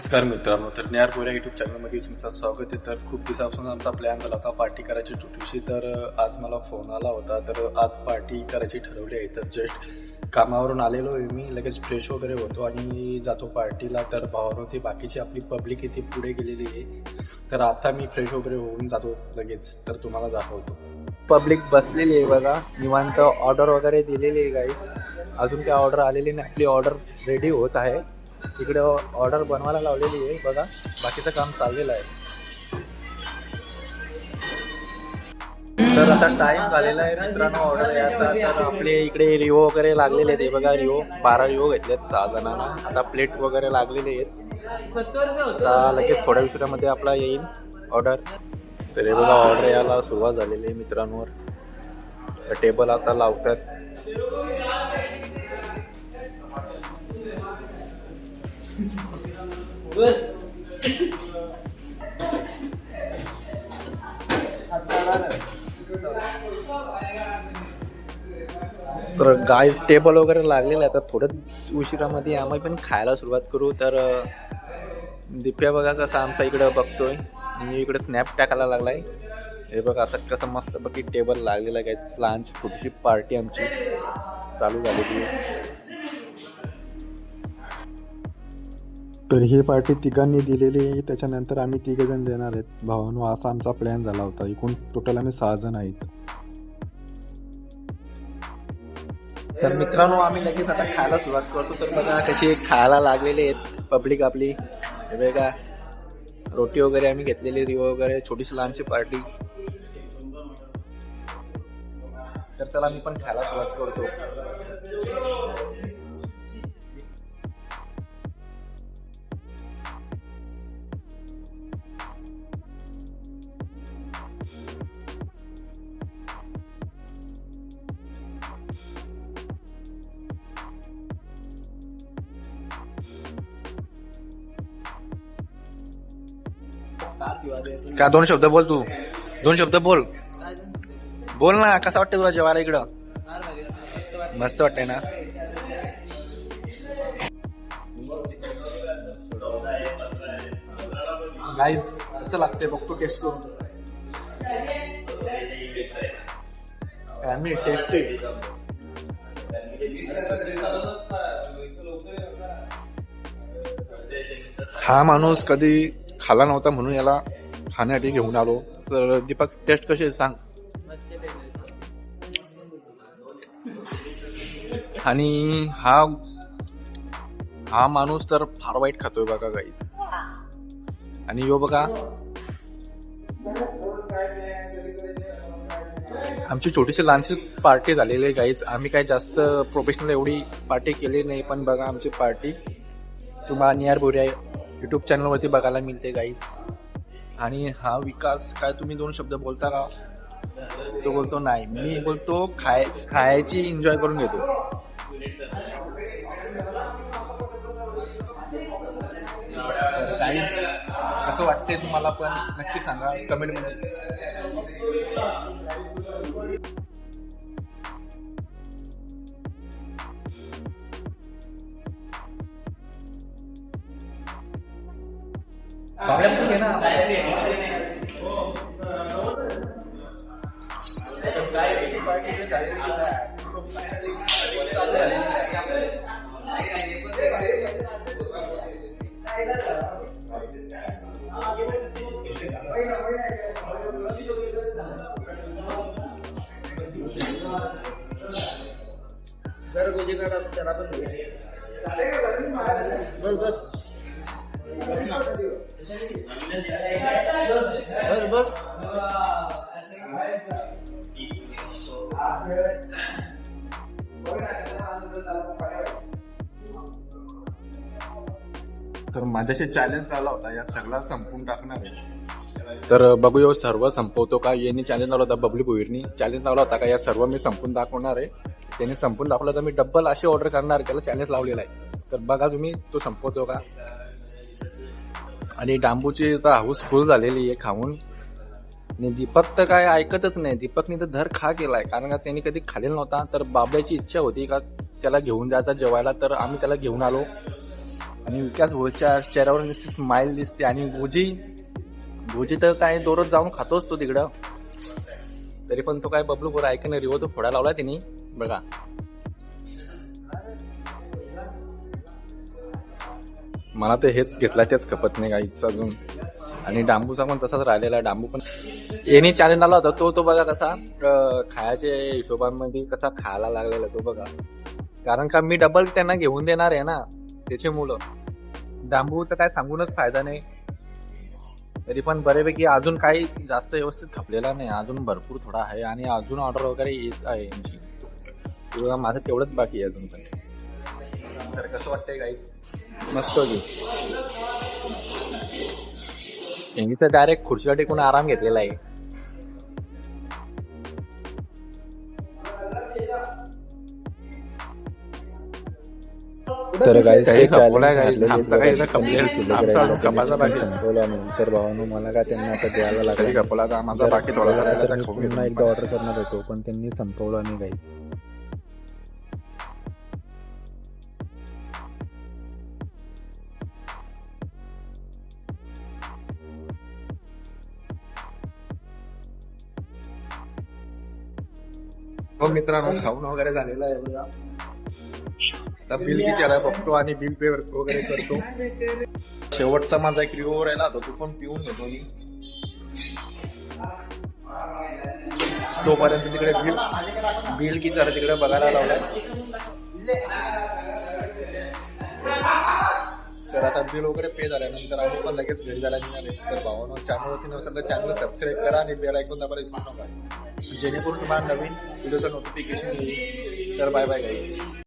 नमस्कार मित्रांनो तर न्यार बोऱ्या युट्यूब चॅनलमध्ये तुमचं स्वागत आहे. तर खूप दिवसापासून आमचा प्लॅन झाला होता पार्टी करायची छोटीशी तर आज मला फोन आला होता. तर आज पार्टी करायची ठरवली आहे. तर जस्ट कामावरून आलेलो आहे मी लगेच फ्रेश वगैरे होतो आणि जातो पार्टीला तर भावानं ती बाकीची आपली पब्लिक इथे पुढे गेलेली आहे. तर आता मी फ्रेश वगैरे होऊन जातो लगेच. तर तुम्हाला दाखवतो. पब्लिक बसलेली आहे बघा. निवांत ऑर्डर वगैरे दिलेली आहे गाईज अजून काही ऑर्डर आलेली नाही. आपली ऑर्डर रेडी होत आहे. इकडे ऑर्डर बनवायला लावलेली आहे. बघा बाकीचं काम चाललेलं आहे. तर आता टाइम झालेला आहे मित्रांनो ऑर्डर यायचा तर आपले इकडे रिओ वगैरे लागलेले आहेत. बघा रिओ बारा रिओ घेतलेत सहा जणांना. आता प्लेट वगैरे लागलेले आहेत. आता लगेच थोड्या उशिरामध्ये आपला येईल ऑर्डर तर हे बघा ऑर्डर यायला सुरुवात झालेली आहे मित्रांवर टेबल आता लावतात. तर गाईज टेबल वगैरे लागलेलं आहे तर थोडं उशिरामध्ये आम्ही पण खायला सुरुवात करू. तर दिप्या बघा कसं आमचा इकडं बघतोय. मी इकडे स्नॅप टाकायला लागलाय. हे बघा असं कसं मस्त बघी टेबल लागलेलं आहे काय लहान छोटीशी पार्टी आमची चालू झालेली आहे. तर ही पार्टी तिघांनी दिलेली आहे. त्याच्यानंतर आम्ही तिघ जण देणार आहेत. भावानो असा आमचा प्लॅन झाला होता. एकूण टोटल आम्ही सहा जण आहेत. तर मित्रांनो आम्ही लगेच आता खायला सुरुवात करतो. तर बघा कशी खायला लागलेले आहेत पब्लिक आपली. वेगळा रोटी वगैरे आम्ही घेतलेली रिओ वगैरे छोटीशी लहानशी पार्टी. तर चला मी पण खायला सुरुवात करतो. का दोन शब्द बोल तू. दोन शब्द बोल. बोल ना कसं वाटतं तुला जेवायला इकडं? मस्त वाटतंय ना? गाईज कसं लागतंय? बघतो टेस्ट करून आम्ही टेस्टी हा माणूस कधी खाला नव्हता म्हणून याला खाण्यासाठी घेऊन आलो. तर दीपक टेस्ट कशी आहे सांग. आणि हा हा माणूस तर फार वाईट खातोय बघा गाईच आणि यो बघा आमची छोटीशी लहानशी पार्टी झालेली आहे गाईज आम्ही काय जास्त प्रोफेशनल एवढी पार्टी केली नाही पण बघा आमची पार्टी तुम्हाला नियर बोऱ्या युट्यूब चॅनलवरती बघायला मिळते गाईज आणि हा विकास काय तुम्ही दोन शब्द बोलता का? तो बोलतो नाही. मी बोलतो खाय खायची एन्जॉय करून घेतो. तर कसं वाटतंय तुम्हाला पण? नक्की सांगा कमेंट मध्ये बाहेर पण घे. ना. तर माझ्याशी चॅलेंज आला होता या सगळा संपून टाकणार आहे. तर बघूया सर्व संपवतो का? यांनी चॅलेंज लावला होता बबली भुईरनी चॅलेंज लावला होता का? या सर्व मी संपून दाखवणार आहे. त्याने संपून दाखवलं तर मी डब्बल अशी ऑर्डर करणार त्याला चॅलेंज लावलेला आहे. तर बघा तुम्ही तो संपवतो का? आणि डांबूची तर हाऊस फुल झालेली आहे खाऊन. आणि दीपक तर काय ऐकतच नाही. दीपकने तर धर खा केलाय. कारण का त्यांनी कधी खाल्लेला नव्हता. तर बाबल्याची इच्छा होती का त्याला घेऊन जायचा जेवायला. तर आम्ही त्याला घेऊन आलो. आणि विकास भाऊच्या चेहऱ्यावर नुसती स्माइल दिसते. आणि भुजी भुजी तर काय दररोज जाऊन खातोच तो तिकडं. तरी पण तो काय बबलू बरं ऐकणार रिओ तो फोडा लावला त्यांनी बघा. मला तर हेच घेतला तेच खपत नाही काहीच अजून. आणि डांबूचा पण तसाच राहिलेला डांबू पण. एनी चॅलेंज आला होता तो तो बघा कसा खायच्या हिशोबामध्ये कसा खायला लागलेला तो बघा. कारण का मी डबल त्यांना घेऊन देणार आहे ना त्याची मुलं. डांबू तर काय सांगूनच फायदा नाही. तरी पण बऱ्यापैकी अजून काही जास्त व्यवस्थित खपलेला नाही अजून भरपूर थोडा आहे आणि अजून ऑर्डर वगैरे येत आहे यांची. माझं तेवढंच बाकी आहे अजून तर कसं वाटतंय काही मस्त होती यांनी तर डायरेक्ट खुर्चीला टेकून आराम घेतलेला आहे तर गाईस तर भावानो मला काय त्यांना आता द्यायला लागलं. एकदा ऑर्डर करणार होतो पण त्यांनी संपवला नाही काहीच हो मित्रांनो खाऊन वगैरे झालेला आहे बघा. आता बिल किती आलाय बघतो आणि बिल पे वगैरे करतो. शेवटचा माझा एक रिओ राहिला होता तो पण पिऊन घेतो मी तोपर्यंत तिकडे बिल बिल किती झालं तिकडे बघायला लावलाय. तर आता बिल वगैरे पे झाल्यानंतर आम्ही पण लगेच घरी जायला निघाले तर भावानं चॅनलवरती नसेल तर चॅनल सबस्क्राईब करा आणि बेल ऐकून दाबायला विसरू नका. जेणेकरून तुम्हाला नवीन व्हिडिओचं नोटिफिकेशन येईल. तर बाय बाय गाईज